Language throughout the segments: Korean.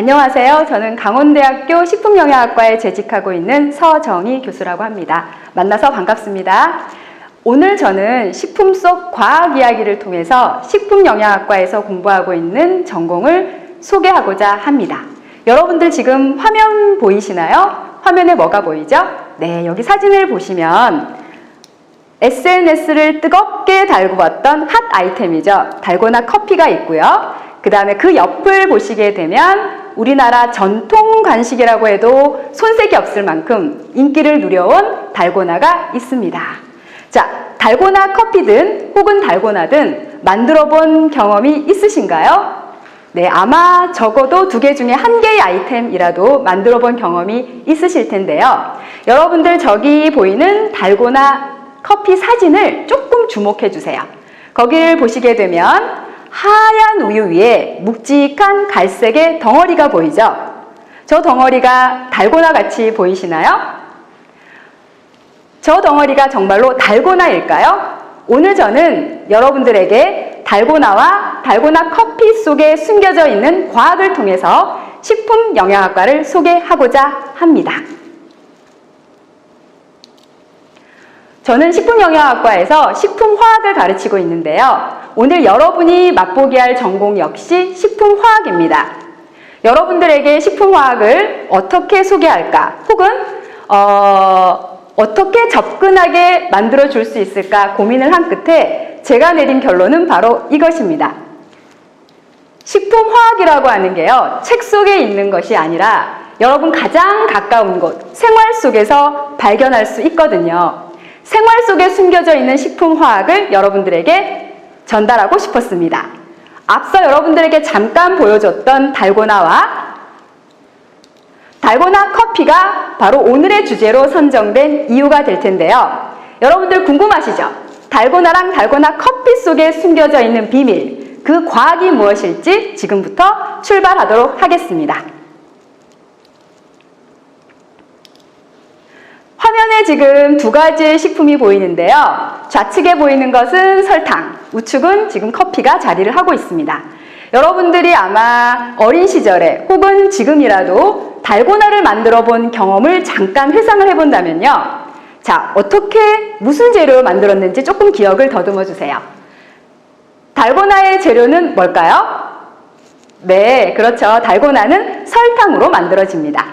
안녕하세요. 저는 강원대학교 식품영양학과에 재직하고 있는 서정희 교수라고 합니다. 만나서 반갑습니다. 오늘 저는 식품 속 과학 이야기를 통해서 식품영양학과에서 공부하고 있는 전공을 소개하고자 합니다. 여러분들 지금 화면 보이시나요? 화면에 뭐가 보이죠? 네, 여기 사진을 보시면 SNS를 뜨겁게 달고 왔던 핫 아이템이죠. 달고나 커피가 있고요. 그 다음에 그 옆을 보시게 되면 우리나라 전통 간식이라고 해도 손색이 없을 만큼 인기를 누려온 달고나가 있습니다. 자, 달고나 커피든 혹은 달고나든 만들어 본 경험이 있으신가요? 네, 아마 적어도 두 개 중에 한 개의 아이템이라도 만들어 본 경험이 있으실 텐데요. 여러분들 저기 보이는 달고나 커피 사진을 조금 주목해 주세요. 거기를 보시게 되면 하얀 우유 위에 묵직한 갈색의 덩어리가 보이죠? 저 덩어리가 달고나 같이 보이시나요? 저 덩어리가 정말로 달고나일까요? 오늘 저는 여러분들에게 달고나와 달고나 커피 속에 숨겨져 있는 과학을 통해서 식품 영양학과를 소개하고자 합니다. 저는 식품영양학과에서 식품화학을 가르치고 있는데요. 오늘 여러분이 맛보게 할 전공 역시 식품화학입니다. 여러분들에게 식품화학을 어떻게 소개할까? 혹은 어, 어떻게 접근하게 만들어 줄 수 있을까 고민을 한 끝에 제가 내린 결론은 바로 이것입니다. 식품화학이라고 하는 게요, 책 속에 있는 것이 아니라 여러분 가장 가까운 곳, 생활 속에서 발견할 수 있거든요. 생활 속에 숨겨져 있는 식품화학을 여러분들에게 전달하고 싶었습니다. 앞서 여러분들에게 잠깐 보여줬던 달고나와 달고나 커피가 바로 오늘의 주제로 선정된 이유가 될 텐데요. 여러분들 궁금하시죠? 달고나랑 달고나 커피 속에 숨겨져 있는 비밀, 그 과학이 무엇일지 지금부터 출발하도록 하겠습니다. 화면에 지금 두 가지의 식품이 보이는데요. 좌측에 보이는 것은 설탕, 우측은 지금 커피가 자리를 하고 있습니다. 여러분들이 아마 어린 시절에 혹은 지금이라도 달고나를 만들어 본 경험을 잠깐 회상을 해본다면요. 자, 어떻게, 무슨 재료를 만들었는지 조금 기억을 더듬어 주세요. 달고나의 재료는 뭘까요? 네, 그렇죠. 달고나는 설탕으로 만들어집니다.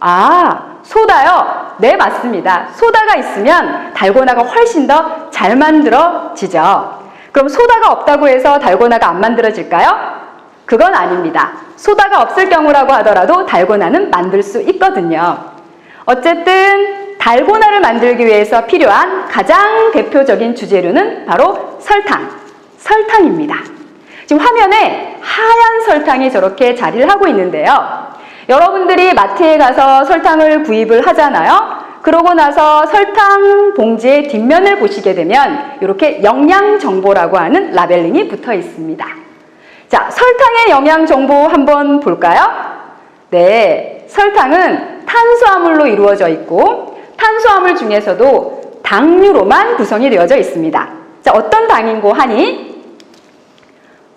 아, 소다요? 네, 맞습니다. 소다가 있으면 달고나가 훨씬 더 잘 만들어지죠. 그럼 소다가 없다고 해서 달고나가 안 만들어질까요? 그건 아닙니다. 소다가 없을 경우라고 하더라도 달고나는 만들 수 있거든요. 어쨌든 달고나를 만들기 위해서 필요한 가장 대표적인 주재료는 바로 설탕, 설탕입니다. 지금 화면에 하얀 설탕이 저렇게 자리를 하고 있는데요. 여러분들이 마트에 가서 설탕을 구입을 하잖아요. 그러고 나서 설탕 봉지의 뒷면을 보시게 되면 이렇게 영양 정보라고 하는 라벨링이 붙어 있습니다. 자, 설탕의 영양 정보 한번 볼까요? 네, 설탕은 탄수화물로 이루어져 있고 탄수화물 중에서도 당류로만 구성이 되어져 있습니다. 자, 어떤 당인고 하니?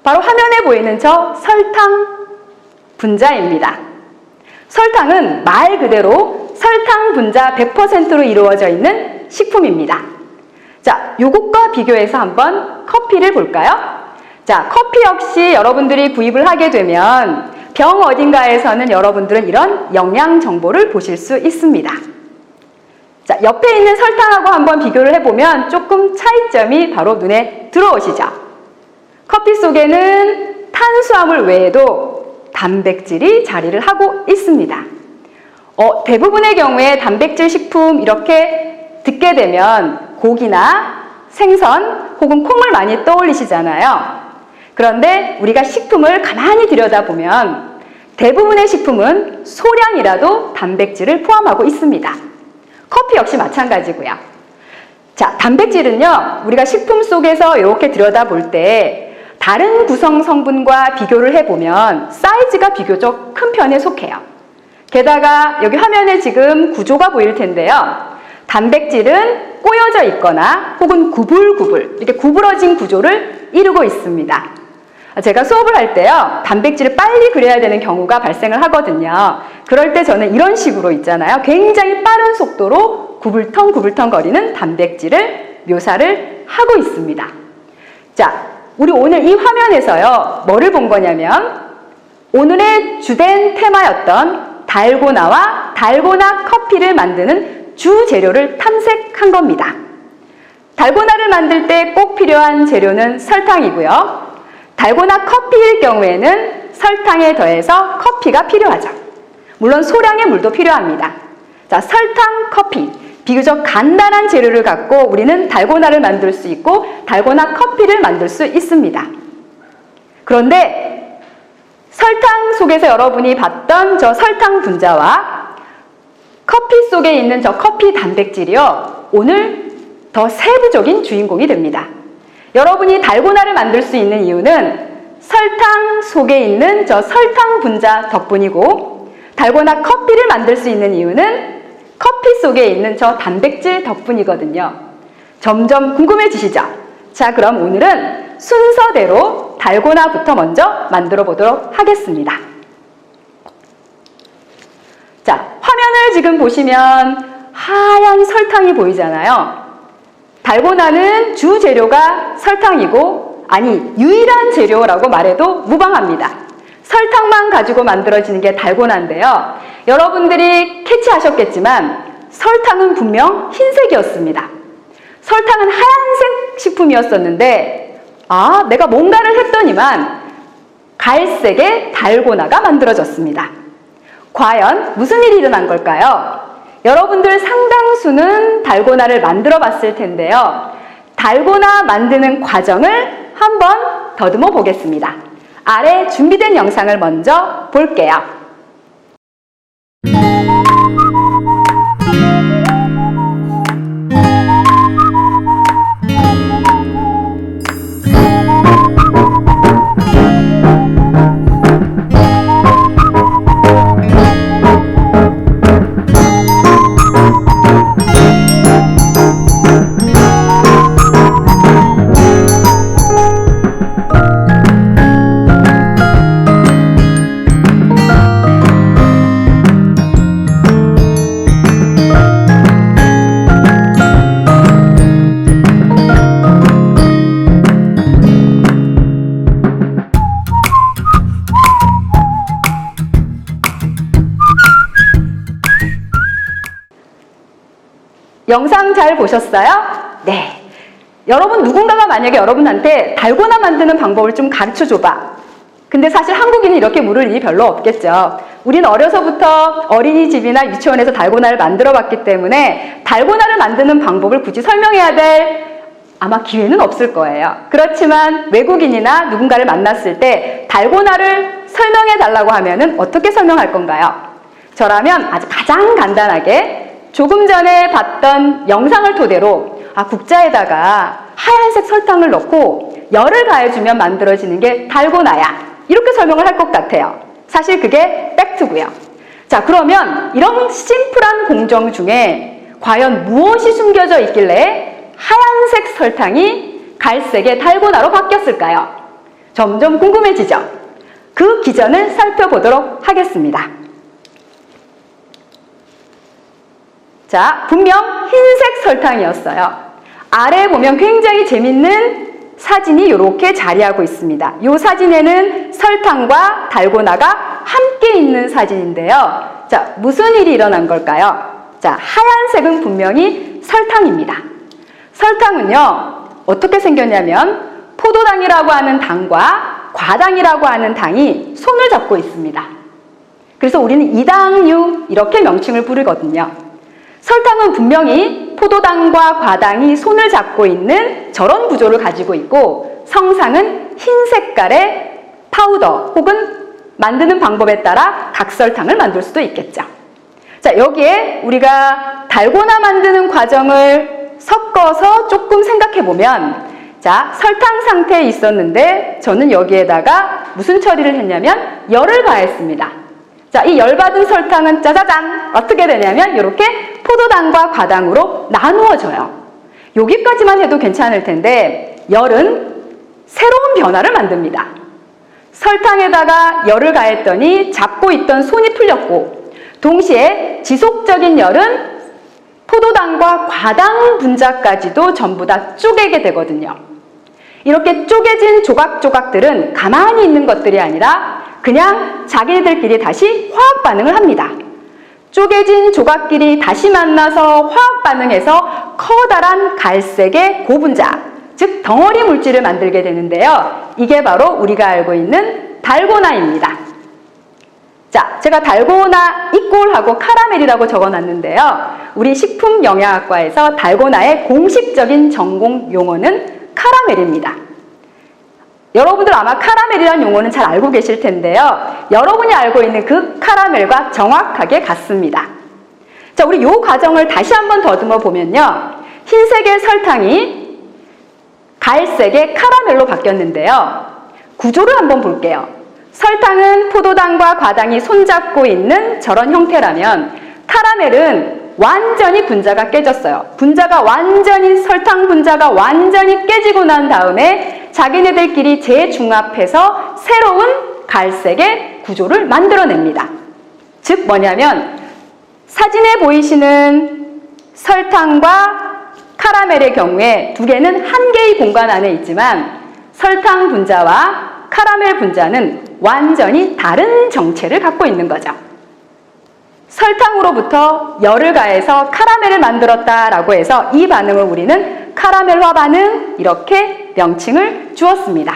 바로 화면에 보이는 저 설탕 분자입니다. 설탕은 말 그대로 설탕 분자 100%로 이루어져 있는 식품입니다. 자, 요것과 비교해서 한번 커피를 볼까요? 자, 커피 역시 여러분들이 구입을 하게 되면 병 어딘가에서는 여러분들은 이런 영양 정보를 보실 수 있습니다. 자, 옆에 있는 설탕하고 한번 비교를 해보면 조금 차이점이 바로 눈에 들어오시죠? 커피 속에는 탄수화물 외에도 단백질이 자리를 하고 있습니다. 어, 대부분의 경우에 단백질 식품 이렇게 듣게 되면 고기나 생선 혹은 콩을 많이 떠올리시잖아요. 그런데 우리가 식품을 가만히 들여다보면 대부분의 식품은 소량이라도 단백질을 포함하고 있습니다. 커피 역시 마찬가지고요. 자, 단백질은요, 우리가 식품 속에서 이렇게 들여다볼 때 다른 구성 성분과 비교를 해보면 사이즈가 비교적 큰 편에 속해요. 게다가 여기 화면에 지금 구조가 보일 텐데요. 단백질은 꼬여져 있거나 혹은 구불구불, 이렇게 구부러진 구조를 이루고 있습니다. 제가 수업을 할 때요, 단백질을 빨리 그려야 되는 경우가 발생을 하거든요. 그럴 때 저는 이런 식으로 있잖아요. 굉장히 빠른 속도로 구불텅 구불텅 거리는 단백질을 묘사를 하고 있습니다. 자, 우리 오늘 이 화면에서요, 뭐를 본 거냐면, 오늘의 주된 테마였던 달고나와 달고나 커피를 만드는 주 재료를 탐색한 겁니다. 달고나를 만들 때 꼭 필요한 재료는 설탕이고요. 달고나 커피일 경우에는 설탕에 더해서 커피가 필요하죠. 물론 소량의 물도 필요합니다. 자, 설탕, 커피. 비교적 간단한 재료를 갖고 우리는 달고나를 만들 수 있고 달고나 커피를 만들 수 있습니다. 그런데 설탕 속에서 여러분이 봤던 저 설탕 분자와 커피 속에 있는 저 커피 단백질이요. 오늘 더 세부적인 주인공이 됩니다. 여러분이 달고나를 만들 수 있는 이유는 설탕 속에 있는 저 설탕 분자 덕분이고 달고나 커피를 만들 수 있는 이유는 커피 속에 있는 저 단백질 덕분이거든요. 점점 궁금해지시죠? 자, 그럼 오늘은 순서대로 달고나부터 먼저 만들어 보도록 하겠습니다. 자, 화면을 지금 보시면 하얀 설탕이 보이잖아요. 달고나는 주 재료가 설탕이고, 아니, 유일한 재료라고 말해도 무방합니다. 설탕만 가지고 만들어지는 게 달고나인데요. 여러분들이 캐치하셨겠지만, 설탕은 분명 흰색이었습니다. 설탕은 하얀색 식품이었었는데, 아, 내가 뭔가를 했더니만, 갈색의 달고나가 만들어졌습니다. 과연 무슨 일이 일어난 걸까요? 여러분들 상당수는 달고나를 만들어 봤을 텐데요. 달고나 만드는 과정을 한번 더듬어 보겠습니다. 아래 준비된 영상을 먼저 볼게요. 영상 잘 보셨어요? 네. 여러분 누군가가 만약에 여러분한테 달고나 만드는 방법을 좀 가르쳐 줘봐. 근데 사실 한국인은 이렇게 물을 일이 별로 없겠죠. 우린 어려서부터 어린이집이나 유치원에서 달고나를 만들어 봤기 때문에 달고나를 만드는 방법을 굳이 설명해야 될 아마 기회는 없을 거예요. 그렇지만 외국인이나 누군가를 만났을 때 달고나를 설명해 달라고 하면은 어떻게 설명할 건가요? 저라면 아주 가장 간단하게 조금 전에 봤던 영상을 토대로 아 국자에다가 하얀색 설탕을 넣고 열을 가해주면 만들어지는 게 달고나야 이렇게 설명을 할 것 같아요. 사실 그게 팩트고요. 자 그러면 이런 심플한 공정 중에 과연 무엇이 숨겨져 있길래 하얀색 설탕이 갈색의 달고나로 바뀌었을까요? 점점 궁금해지죠? 그 기전을 살펴보도록 하겠습니다. 자, 분명 흰색 설탕이었어요. 아래 보면 굉장히 재밌는 사진이 이렇게 자리하고 있습니다. 이 사진에는 설탕과 달고나가 함께 있는 사진인데요. 자, 무슨 일이 일어난 걸까요? 자, 하얀색은 분명히 설탕입니다. 설탕은요, 어떻게 생겼냐면, 포도당이라고 하는 당과 과당이라고 하는 당이 손을 잡고 있습니다. 그래서 우리는 이당류, 이렇게 명칭을 부르거든요. 설탕은 분명히 포도당과 과당이 손을 잡고 있는 저런 구조를 가지고 있고 성상은 흰 색깔의 파우더 혹은 만드는 방법에 따라 각설탕을 만들 수도 있겠죠. 자, 여기에 우리가 달고나 만드는 과정을 섞어서 조금 생각해 보면 자, 설탕 상태에 있었는데 저는 여기에다가 무슨 처리를 했냐면 열을 가했습니다. 자, 이 열받은 설탕은 짜자잔 어떻게 되냐면 이렇게 포도당과 과당으로 나누어져요. 여기까지만 해도 괜찮을 텐데 열은 새로운 변화를 만듭니다. 설탕에다가 열을 가했더니 잡고 있던 손이 풀렸고 동시에 지속적인 열은 포도당과 과당 분자까지도 전부 다 쪼개게 되거든요. 이렇게 쪼개진 조각조각들은 가만히 있는 것들이 아니라 그냥 자기들끼리 다시 화학 반응을 합니다. 쪼개진 조각끼리 다시 만나서 화학 반응해서 커다란 갈색의 고분자, 즉 덩어리 물질을 만들게 되는데요. 이게 바로 우리가 알고 있는 달고나입니다. 자, 제가 달고나 이꼴하고 카라멜이라고 적어놨는데요. 우리 식품영양학과에서 달고나의 공식적인 전공 용어는 카라멜입니다. 여러분들 아마 카라멜이라는 용어는 잘 알고 계실 텐데요. 여러분이 알고 있는 그 카라멜과 정확하게 같습니다. 자, 우리 요 과정을 다시 한번 더듬어 보면요. 흰색의 설탕이 갈색의 카라멜로 바뀌었는데요. 구조를 한번 볼게요. 설탕은 포도당과 과당이 손잡고 있는 저런 형태라면 카라멜은 완전히 분자가 깨졌어요. 분자가 완전히 설탕 분자가 완전히 깨지고 난 다음에 자기네들끼리 재중합해서 새로운 갈색의 구조를 만들어냅니다. 즉 뭐냐면 사진에 보이시는 설탕과 카라멜의 경우에 두 개는 한 개의 공간 안에 있지만 설탕 분자와 카라멜 분자는 완전히 다른 정체를 갖고 있는 거죠. 설탕으로부터 열을 가해서 카라멜을 만들었다라고 해서 이 반응을 우리는 카라멜화 반응 이렇게 명칭을 주었습니다.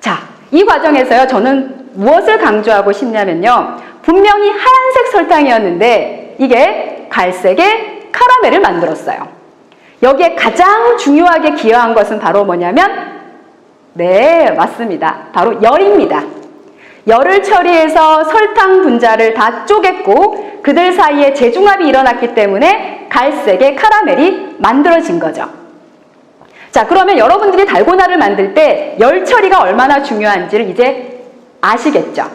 자, 이 과정에서요, 저는 무엇을 강조하고 싶냐면요. 분명히 하얀색 설탕이었는데 이게 갈색의 카라멜을 만들었어요. 여기에 가장 중요하게 기여한 것은 바로 뭐냐면 네, 맞습니다. 바로 열입니다. 열을 처리해서 설탕 분자를 다 쪼갰고 그들 사이에 재중합이 일어났기 때문에 갈색의 카라멜이 만들어진 거죠. 자, 그러면 여러분들이 달고나를 만들 때 열 처리가 얼마나 중요한지를 이제 아시겠죠?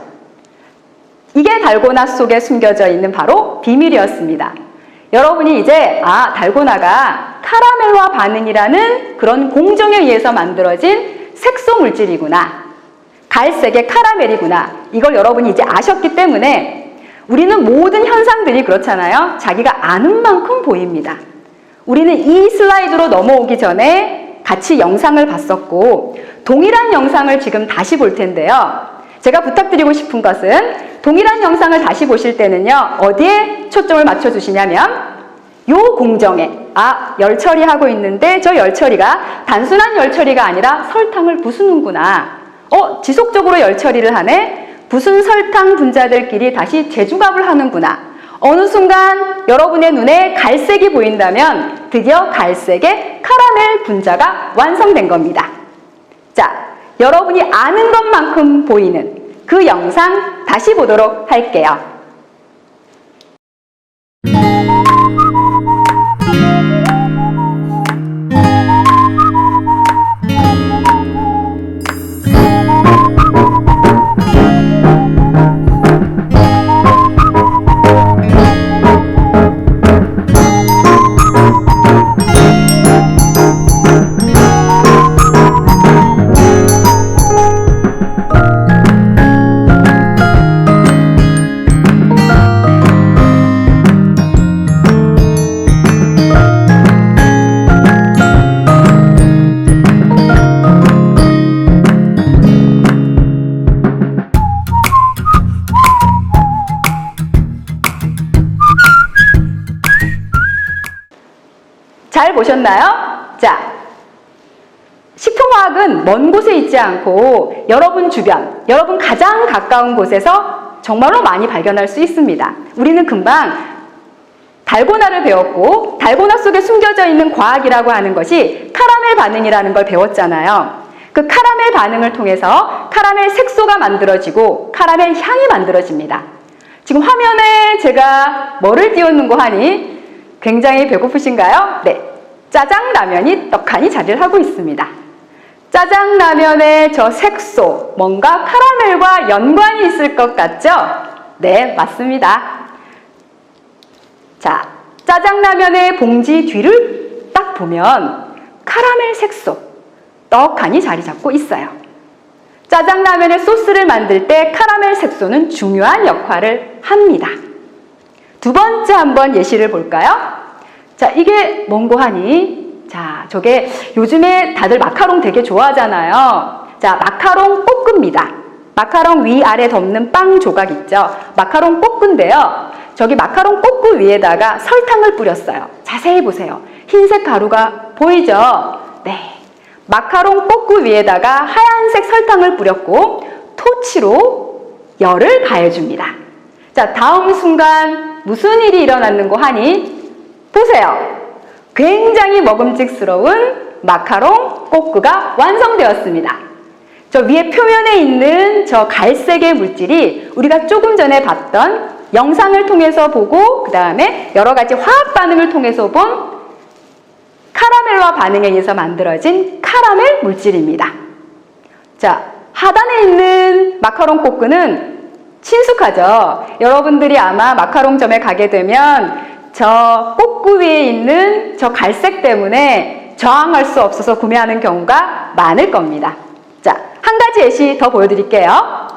이게 달고나 속에 숨겨져 있는 바로 비밀이었습니다. 여러분이 이제 아, 달고나가 카라멜화 반응이라는 그런 공정에 의해서 만들어진 색소 물질이구나. 갈색의 카라멜이구나. 이걸 여러분이 이제 아셨기 때문에 우리는 모든 현상들이 그렇잖아요. 자기가 아는 만큼 보입니다. 우리는 이 슬라이드로 넘어오기 전에 같이 영상을 봤었고 동일한 영상을 지금 다시 볼 텐데요. 제가 부탁드리고 싶은 것은 동일한 영상을 다시 보실 때는요. 어디에 초점을 맞춰 주시냐면 요 공정에 아, 열 처리하고 있는데 저 열 처리가 단순한 열 처리가 아니라 설탕을 부수는구나. 어, 지속적으로 열 처리를 하네. 부순 설탕 분자들끼리 다시 재중합을 하는구나. 어느 순간 여러분의 눈에 갈색이 보인다면 드디어 갈색의 카라멜 분자가 완성된 겁니다. 자, 여러분이 아는 것만큼 보이는 그 영상 다시 보도록 할게요. 보셨나요? 자, 식품화학은 먼 곳에 있지 않고 여러분 주변, 여러분 가장 가까운 곳에서 정말로 많이 발견할 수 있습니다. 우리는 금방 달고나를 배웠고 달고나 속에 숨겨져 있는 과학이라고 하는 것이 카라멜 반응이라는 걸 배웠잖아요. 그 카라멜 반응을 통해서 카라멜 색소가 만들어지고 카라멜 향이 만들어집니다. 지금 화면에 제가 뭐를 띄우는 거 하니 굉장히 배고프신가요? 네. 짜장라면이 떡하니 자리를 하고 있습니다. 짜장라면의 저 색소, 뭔가 카라멜과 연관이 있을 것 같죠? 네, 맞습니다. 자, 짜장라면의 봉지 뒤를 딱 보면 카라멜 색소, 떡하니 자리 잡고 있어요. 짜장라면의 소스를 만들 때 카라멜 색소는 중요한 역할을 합니다. 두 번째 한번 예시를 볼까요? 자, 이게 뭔고 하니? 자, 저게 요즘에 다들 마카롱 되게 좋아하잖아요. 자, 마카롱 볶음입니다. 마카롱 위아래 덮는 빵 조각 있죠? 마카롱 볶음인데요. 저기 마카롱 볶음 위에다가 설탕을 뿌렸어요. 자세히 보세요. 흰색 가루가 보이죠? 네. 마카롱 볶음 위에다가 하얀색 설탕을 뿌렸고 토치로 열을 가해줍니다. 자, 다음 순간 무슨 일이 일어났는 거 하니? 보세요. 굉장히 먹음직스러운 마카롱 꼬끄가 완성되었습니다. 저 위에 표면에 있는 저 갈색의 물질이 우리가 조금 전에 봤던 영상을 통해서 보고 그 다음에 여러 가지 화학 반응을 통해서 본 카라멜과 반응에 의해서 만들어진 카라멜 물질입니다. 자, 하단에 있는 마카롱 꼬끄는 친숙하죠? 여러분들이 아마 마카롱점에 가게 되면 저 꼬꾸 위에 있는 저 갈색 때문에 저항할 수 없어서 구매하는 경우가 많을 겁니다. 자, 한 가지 예시 더 보여드릴게요.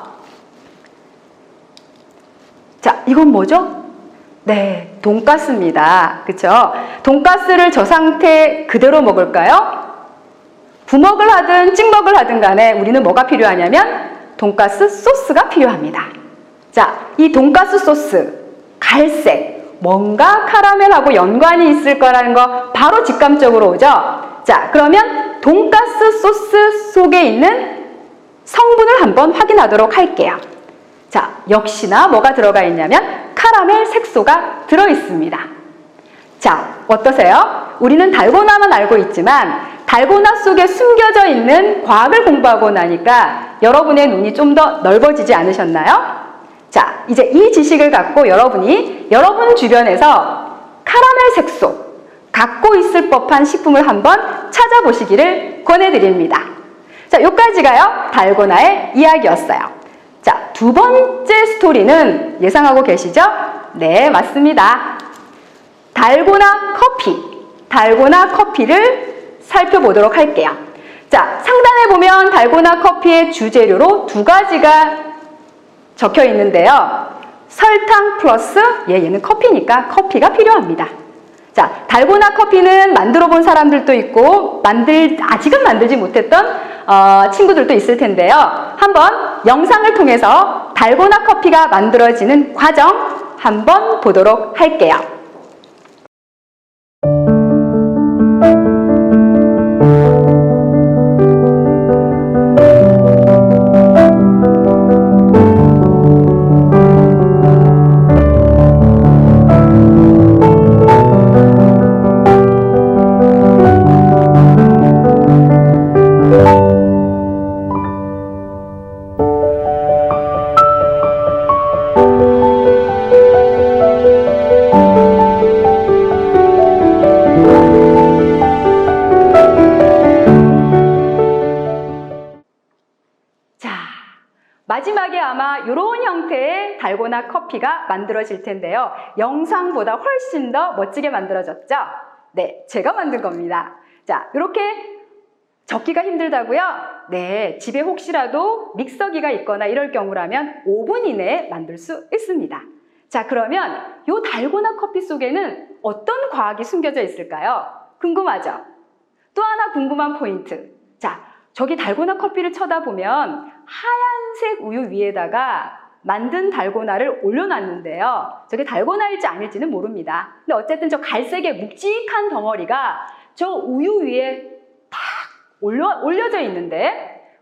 자, 이건 뭐죠? 네, 돈가스입니다. 그쵸? 돈가스를 저 상태 그대로 먹을까요? 부먹을 하든 찍먹을 하든 간에 우리는 뭐가 필요하냐면 돈가스 소스가 필요합니다. 자, 이 돈가스 소스, 갈색, 뭔가 카라멜하고 연관이 있을 거라는 거 바로 직감적으로 오죠? 자, 그러면 돈가스 소스 속에 있는 성분을 한번 확인하도록 할게요. 자, 역시나 뭐가 들어가 있냐면 카라멜 색소가 들어 있습니다. 자, 어떠세요? 우리는 달고나만 알고 있지만 달고나 속에 숨겨져 있는 과학을 공부하고 나니까 여러분의 눈이 좀 더 넓어지지 않으셨나요? 자, 이제 이 지식을 갖고 여러분이 여러분 주변에서 카라멜 색소 갖고 있을 법한 식품을 한번 찾아보시기를 권해드립니다. 자, 여기까지가요, 달고나의 이야기였어요. 자, 두 번째 스토리는 예상하고 계시죠? 네, 맞습니다. 달고나 커피, 달고나 커피를 살펴보도록 할게요. 자, 상단에 보면 달고나 커피의 주재료로 두 가지가 적혀 있는데요. 설탕 플러스, 예, 얘는 커피니까 커피가 필요합니다. 자, 달고나 커피는 만들어 본 사람들도 있고, 만들, 아직은 만들지 못했던 어, 친구들도 있을 텐데요. 한번 영상을 통해서 달고나 커피가 만들어지는 과정 한번 보도록 할게요. 마지막에 아마 이런 형태의 달고나 커피가 만들어질 텐데요. 영상보다 훨씬 더 멋지게 만들어졌죠? 네, 제가 만든 겁니다. 자, 이렇게 적기가 힘들다고요? 네, 집에 혹시라도 믹서기가 있거나 이럴 경우라면 5분 이내에 만들 수 있습니다. 자, 그러면 이 달고나 커피 속에는 어떤 과학이 숨겨져 있을까요? 궁금하죠? 또 하나 궁금한 포인트. 자, 저기 달고나 커피를 쳐다보면 하얀색 우유 위에다가 만든 달고나를 올려놨는데요. 저게 달고나일지 아닐지는 모릅니다. 근데 어쨌든 저 갈색의 묵직한 덩어리가 저 우유 위에 탁 올려, 올려져 있는데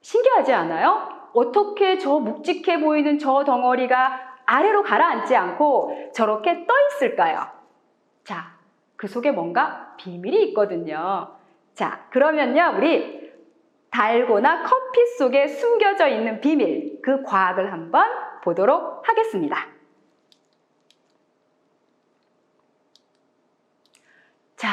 신기하지 않아요? 어떻게 저 묵직해 보이는 저 덩어리가 아래로 가라앉지 않고 저렇게 떠 있을까요? 자, 그 속에 뭔가 비밀이 있거든요. 자, 그러면요, 우리 달고나 커피 속에 숨겨져 있는 비밀, 그 과학을 한번 보도록 하겠습니다. 자,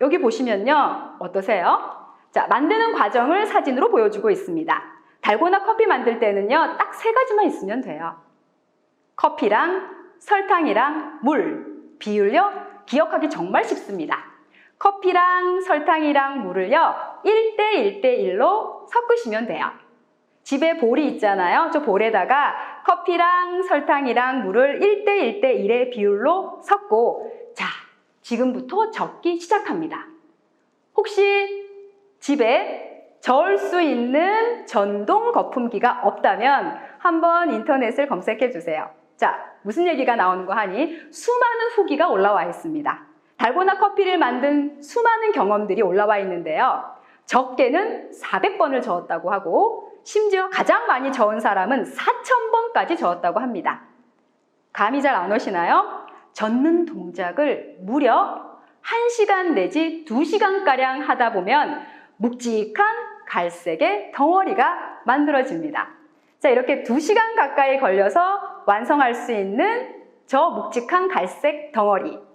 여기 보시면요. 어떠세요? 자, 만드는 과정을 사진으로 보여주고 있습니다. 달고나 커피 만들 때는요. 딱 세 가지만 있으면 돼요. 커피랑 설탕이랑 물, 비율요. 기억하기 정말 쉽습니다. 커피랑 설탕이랑 물을요. 1대 1대 1로 섞으시면 돼요. 집에 볼이 있잖아요. 저 볼에다가 커피랑 설탕이랑 물을 1대 1대 1의 비율로 섞고 자, 지금부터 적기 시작합니다. 혹시 집에 저을 수 있는 전동 거품기가 없다면 한번 인터넷을 검색해 주세요. 자, 무슨 얘기가 나오는 거 하니 수많은 후기가 올라와 있습니다. 달고나 커피를 만든 수많은 경험들이 올라와 있는데요. 적게는 400번을 저었다고 하고 심지어 가장 많이 저은 사람은 4,000번까지 저었다고 합니다. 감이 잘 안 오시나요? 젓는 동작을 무려 1시간 내지 2시간가량 하다 보면 묵직한 갈색의 덩어리가 만들어집니다. 자, 이렇게 2시간 가까이 걸려서 완성할 수 있는 저 묵직한 갈색 덩어리.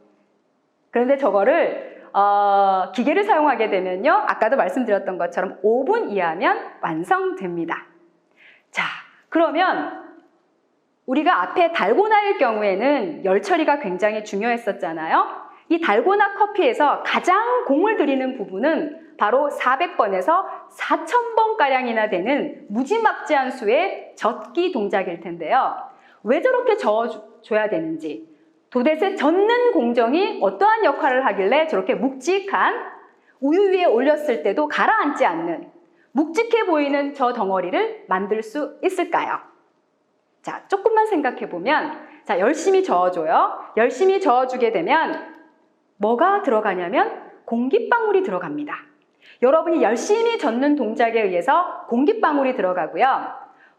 그런데 저거를 어, 기계를 사용하게 되면요. 아까도 말씀드렸던 것처럼 5분 이하면 완성됩니다. 자, 그러면 우리가 앞에 달고나일 경우에는 열 처리가 굉장히 중요했었잖아요. 이 달고나 커피에서 가장 공을 들이는 부분은 바로 400번에서 4000번가량이나 되는 무지막지한 수의 젓기 동작일 텐데요. 왜 저렇게 저어줘야 되는지, 도대체 젓는 공정이 어떠한 역할을 하길래 저렇게 묵직한 우유 위에 올렸을 때도 가라앉지 않는 묵직해 보이는 저 덩어리를 만들 수 있을까요? 자, 조금만 생각해 보면, 자, 열심히 저어줘요. 열심히 저어주게 되면 뭐가 들어가냐면 공기방울이 들어갑니다. 여러분이 열심히 젓는 동작에 의해서 공기방울이 들어가고요.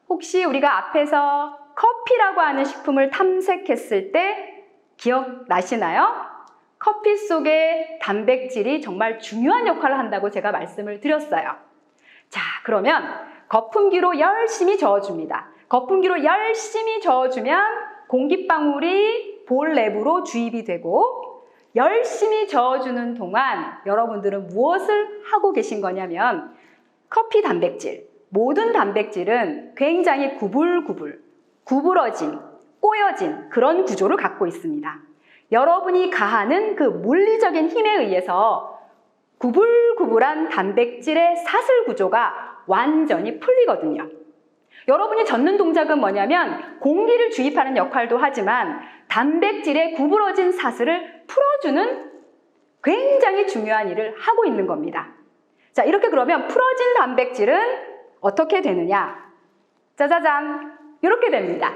혹시 우리가 앞에서 커피라고 하는 식품을 탐색했을 때 기억나시나요? 커피 속에 단백질이 정말 중요한 역할을 한다고 제가 말씀을 드렸어요. 자, 그러면 거품기로 열심히 저어줍니다. 거품기로 열심히 저어주면 공기방울이 볼 내부로 주입이 되고 열심히 저어주는 동안 여러분들은 무엇을 하고 계신 거냐면 커피 단백질, 모든 단백질은 굉장히 구불구불, 구부러진, 꼬여진 그런 구조를 갖고 있습니다. 여러분이 가하는 그 물리적인 힘에 의해서 구불구불한 단백질의 사슬 구조가 완전히 풀리거든요. 여러분이 젓는 동작은 뭐냐면 공기를 주입하는 역할도 하지만 단백질의 구부러진 사슬을 풀어주는 굉장히 중요한 일을 하고 있는 겁니다. 자, 이렇게 그러면 풀어진 단백질은 어떻게 되느냐? 짜자잔! 이렇게 됩니다.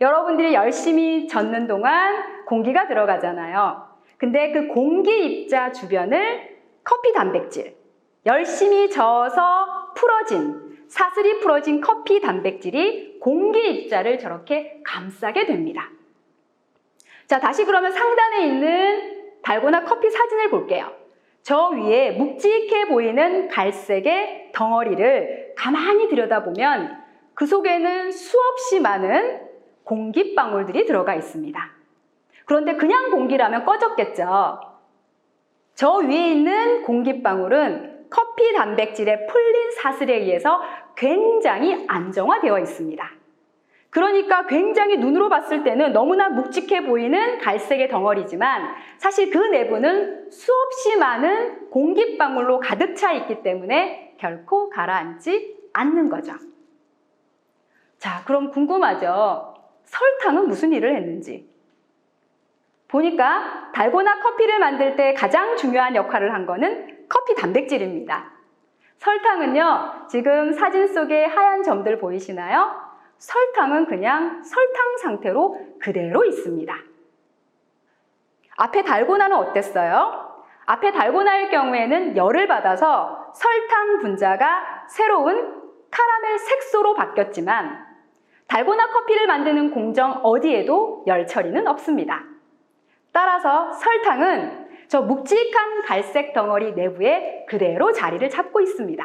여러분들이 열심히 젓는 동안 공기가 들어가잖아요. 근데 그 공기 입자 주변을 커피 단백질, 열심히 저어서 풀어진 사슬이 풀어진 커피 단백질이 공기 입자를 저렇게 감싸게 됩니다. 자, 다시 그러면 상단에 있는 달고나 커피 사진을 볼게요. 저 위에 묵직해 보이는 갈색의 덩어리를 가만히 들여다보면 그 속에는 수없이 많은 공기방울들이 들어가 있습니다. 그런데 그냥 공기라면 꺼졌겠죠. 저 위에 있는 공기방울은 커피 단백질의 풀린 사슬에 의해서 굉장히 안정화되어 있습니다. 그러니까 굉장히 눈으로 봤을 때는 너무나 묵직해 보이는 갈색의 덩어리지만 사실 그 내부는 수없이 많은 공기방울로 가득 차 있기 때문에 결코 가라앉지 않는 거죠. 자, 그럼 궁금하죠? 설탕은 무슨 일을 했는지. 보니까 달고나 커피를 만들 때 가장 중요한 역할을 한 거는 커피 단백질입니다. 설탕은요, 지금 사진 속에 하얀 점들 보이시나요? 설탕은 그냥 설탕 상태로 그대로 있습니다. 앞에 달고나는 어땠어요? 앞에 달고나일 경우에는 열을 받아서 설탕 분자가 새로운 카라멜 색소로 바뀌었지만 달고나 커피를 만드는 공정 어디에도 열 처리는 없습니다. 따라서 설탕은 저 묵직한 갈색 덩어리 내부에 그대로 자리를 잡고 있습니다.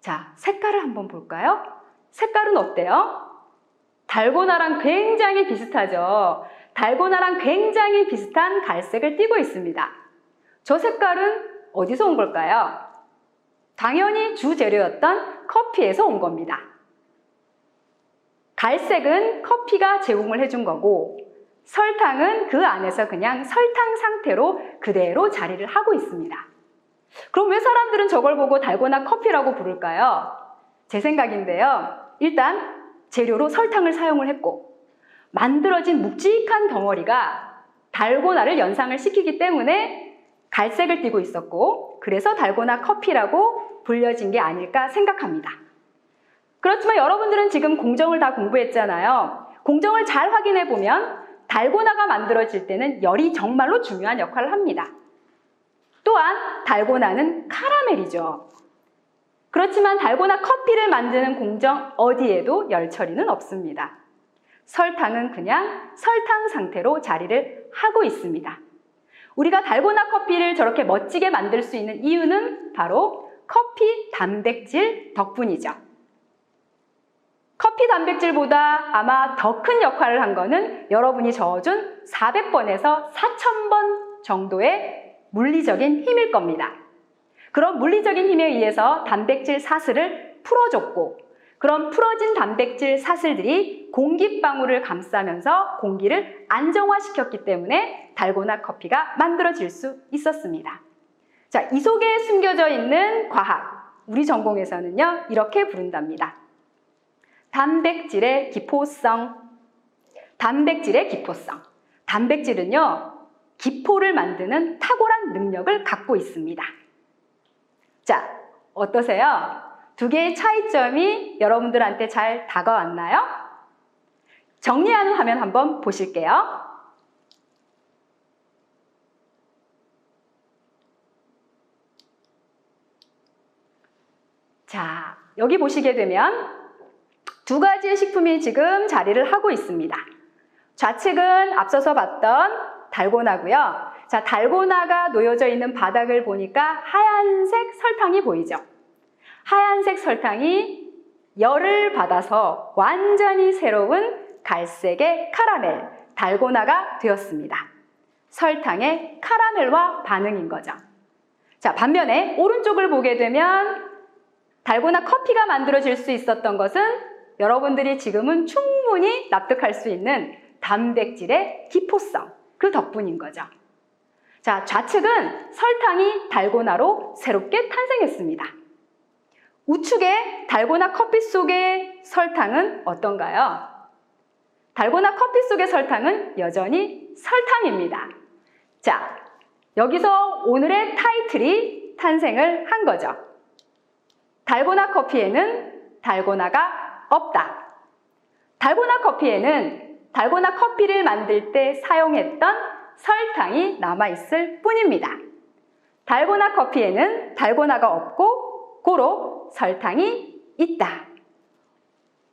자, 색깔을 한번 볼까요? 색깔은 어때요? 달고나랑 굉장히 비슷하죠? 달고나랑 굉장히 비슷한 갈색을 띠고 있습니다. 저 색깔은 어디서 온 걸까요? 당연히 주재료였던 커피에서 온 겁니다. 갈색은 커피가 제공을 해준 거고, 설탕은 그 안에서 그냥 설탕 상태로 그대로 자리를 하고 있습니다. 그럼 왜 사람들은 저걸 보고 달고나 커피라고 부를까요? 제 생각인데요. 일단 재료로 설탕을 사용을 했고, 만들어진 묵직한 덩어리가 달고나를 연상을 시키기 때문에 갈색을 띠고 있었고, 그래서 달고나 커피라고 불려진 게 아닐까 생각합니다. 그렇지만 여러분들은 지금 공정을 다 공부했잖아요. 공정을 잘 확인해 보면 달고나가 만들어질 때는 열이 정말로 중요한 역할을 합니다. 또한 달고나는 카라멜이죠. 그렇지만 달고나 커피를 만드는 공정 어디에도 열 처리는 없습니다. 설탕은 그냥 설탕 상태로 자리를 하고 있습니다. 우리가 달고나 커피를 저렇게 멋지게 만들 수 있는 이유는 바로 커피 단백질 덕분이죠. 커피 단백질보다 아마 더 큰 역할을 한 거는 여러분이 저어준 400번에서 4000번 정도의 물리적인 힘일 겁니다. 그런 물리적인 힘에 의해서 단백질 사슬을 풀어줬고, 그런 풀어진 단백질 사슬들이 공기방울을 감싸면서 공기를 안정화시켰기 때문에 달고나 커피가 만들어질 수 있었습니다. 자, 이 속에 숨겨져 있는 과학, 우리 전공에서는요, 이렇게 부른답니다. 단백질의 기포성. 단백질의 기포성. 단백질은요, 기포를 만드는 탁월한 능력을 갖고 있습니다. 자, 어떠세요? 두 개의 차이점이 여러분들한테 잘 다가왔나요? 정리하는 화면 한번 보실게요. 자, 여기 보시게 되면 두 가지의 식품이 지금 자리를 하고 있습니다. 좌측은 앞서서 봤던 달고나고요. 자, 달고나가 놓여져 있는 바닥을 보니까 하얀색 설탕이 보이죠? 하얀색 설탕이 열을 받아서 완전히 새로운 갈색의 카라멜, 달고나가 되었습니다. 설탕의 카라멜과 반응인 거죠. 자, 반면에 오른쪽을 보게 되면 달고나 커피가 만들어질 수 있었던 것은 여러분들이 지금은 충분히 납득할 수 있는 단백질의 기포성, 그 덕분인 거죠. 자, 좌측은 설탕이 달고나로 새롭게 탄생했습니다. 우측의 달고나 커피 속의 설탕은 어떤가요? 달고나 커피 속의 설탕은 여전히 설탕입니다. 자, 여기서 오늘의 타이틀이 탄생을 한 거죠. 달고나 커피에는 달고나가 없다. 달고나 커피에는 달고나 커피를 만들 때 사용했던 설탕이 남아있을 뿐입니다. 달고나 커피에는 달고나가 없고 고로 설탕이 있다.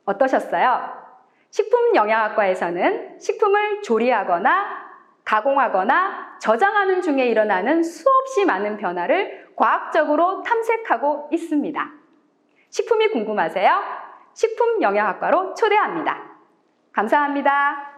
어떠셨어요? 식품영양학과에서는 식품을 조리하거나 가공하거나 저장하는 중에 일어나는 수없이 많은 변화를 과학적으로 탐색하고 있습니다. 식품이 궁금하세요? 식품영양학과로 초대합니다. 감사합니다.